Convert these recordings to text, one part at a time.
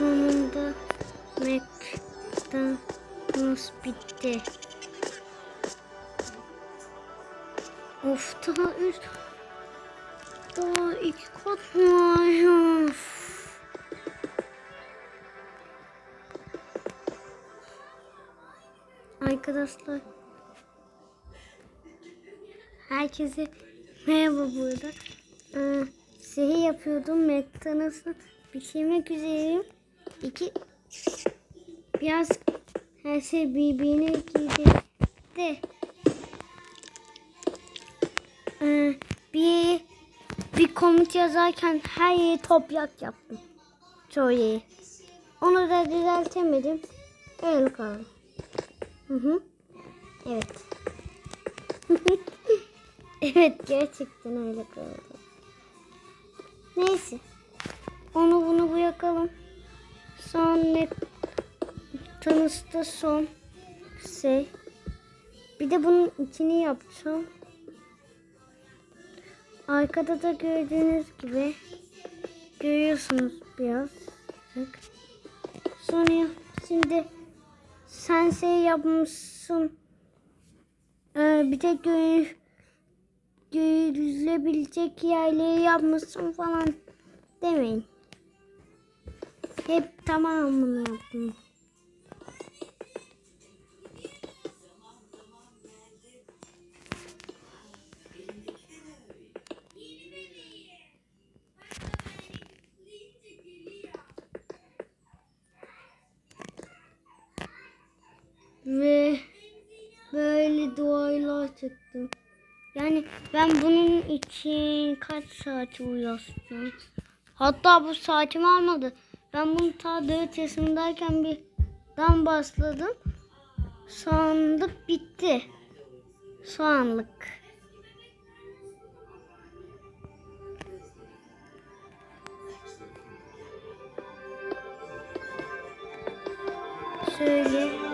Sonunda McDonald's bitti. Of daha üç daha iki kat var. Of. Arkadaşlar herkese merhaba burada. Ee, sihir yapıyordum. McDonald's'ı bitirmek üzereyim. İki biraz her şey birbirine girdi de ee, bir bir komut yazarken her yeri toprak yaptım. Çoğu yeri. Onu da düzeltemedim. Öyle kaldı. Hı hı. Evet. evet gerçekten öyle kaldı. Neyse. Onu bunu bırakalım. Son tanıştı son şey. Bir de bunun içini yapacağım. Arkada da gördüğünüz gibi görüyorsunuz biraz. Sonra şimdi sen şey yapmışsın. Ee, bir de gö görülebilecek yerleri yapmışsın falan demeyin. Hep tamamını yaptım. Ve böyle duaylar çıktı. Yani ben bunun için kaç saat uğraştım. Hatta bu saatimi almadı. Ben bunu ta 4 yaşındayken bir dan başladım. Sandık bitti. Şu anlık. Şöyle.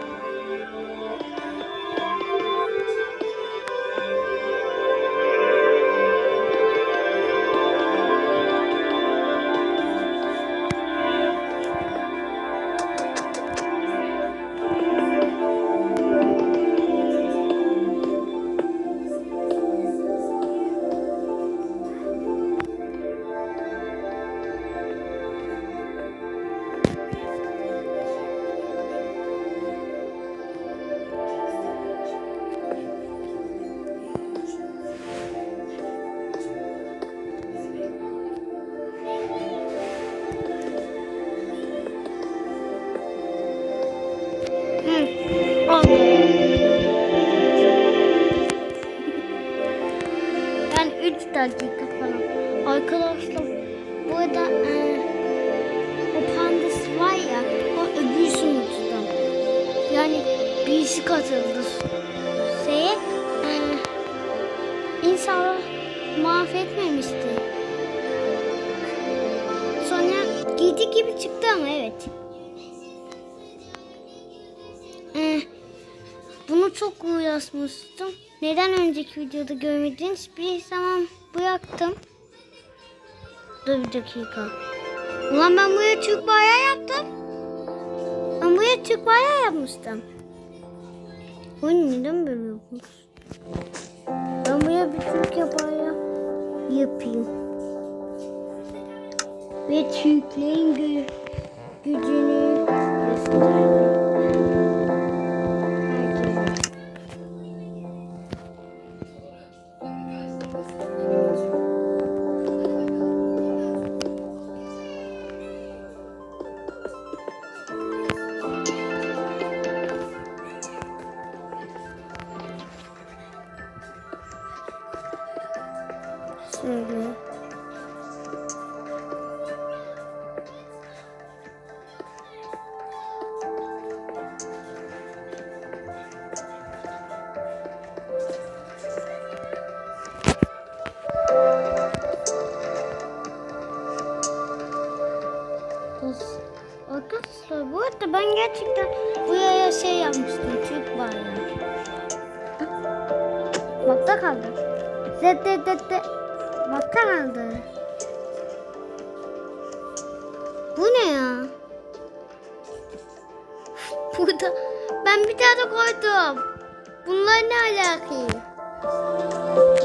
Dakika falan. Arkadaşlar bu arada e, o pandası var ya o öbür sunucudan. Yani birisi katıldı şeye. E, inşallah mahvetmemişti. Sonra giydi gibi çıktı ama evet. Ee, bunu çok uğraşmıştım. Neden önceki videoda görmediniz? Bir zaman bıraktım. Dur bir dakika. Ulan ben buraya Türk bayrağı yaptım. Ben buraya Türk bayrağı yapmıştım. Oyun neden böyle yapmış? Ben buraya bir Türkiye bayrağı yapayım. Ve Türklerin gü gücünü Şöyle. Arkadaşlar bu arada ben gerçekten buraya şey yapmıştım Türk bayrağı. Bakta kaldı. Zette zette. Bakkal. Bu ne ya? Burada ben bir tane koydum. Bunlar ne alakası?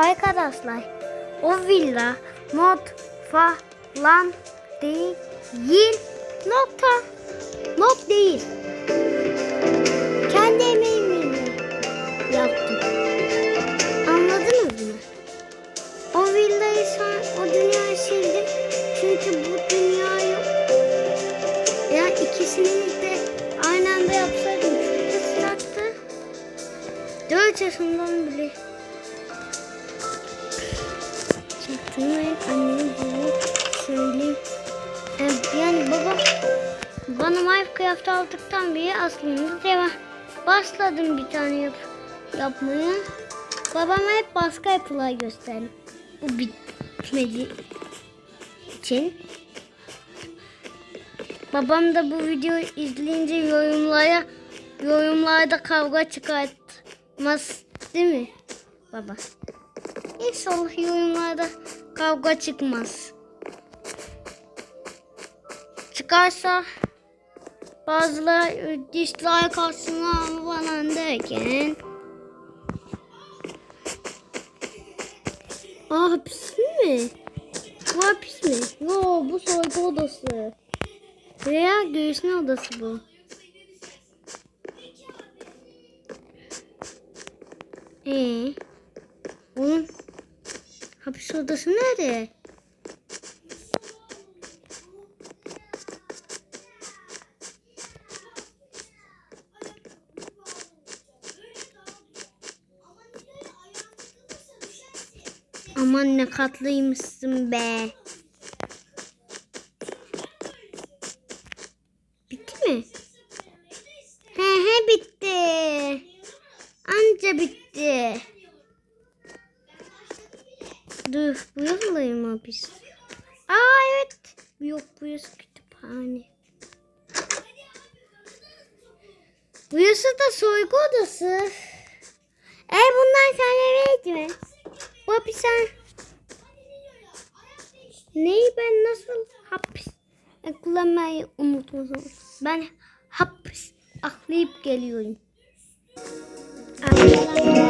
Arkadaşlar o villa mod falan değil nokta mod değil. Kendi emeğimle yaptım. Anladınız mı? O villayı sen, o dünyayı sildim. Çünkü bu dünya yok. Ya ikisini de aynı anda yapsaydım çok ıslaktı. Dört yaşından bile Çaktırmayın annem bunu söyleyeyim. Yani baba bana Minecraft aldıktan beri aslında devam başladım bir tane yap, yapmaya. Babama hep başka yapılar gösterdim. Bu bitmedi için. Babam da bu videoyu izleyince yorumlara yorumlarda kavga çıkartmaz değil mi baba? İnşallah yorumlarda kavga çıkmaz. Çıkarsa bazıları dislike atsınlar falan derken Aa hapis mi? Bu hapis mi? Yo bu soygu odası. Veya göğsün odası bu. Ee, onun hapis odası nerede? Aman ne katlıymışsın be. Bitti mi? He he bitti. Anca bitti. Dur bu yoldayım hapis. Aa evet. Yok burası kütüphane. Burası da soygu odası. E bundan sana verdim. Bu hapishane. Neyi ben nasıl hapis e, kullanmayı unutmuşum. Ben hapis aklayıp geliyorum. Arkadaşlar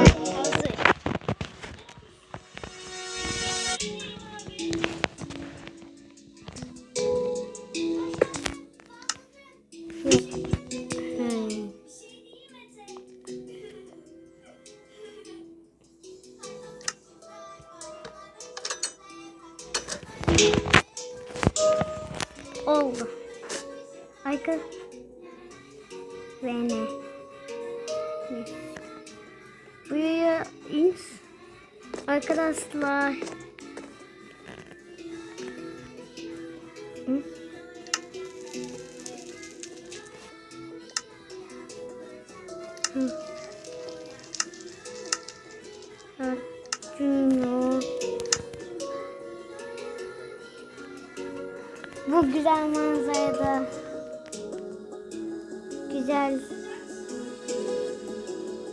Oldu. Arka ve ne? Buraya in. Arkadaşlar. Hı? Hı. Bu güzel manzarada. Güzel.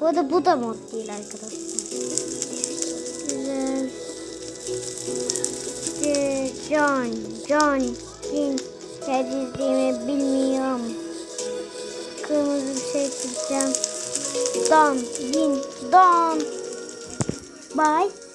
Bu arada bu da mod değil arkadaşlar. Güzel. John, John, Bin, ne bilmiyorum. Kırmızı bir şey çizeceğim. Don, Bin, Don. Bye.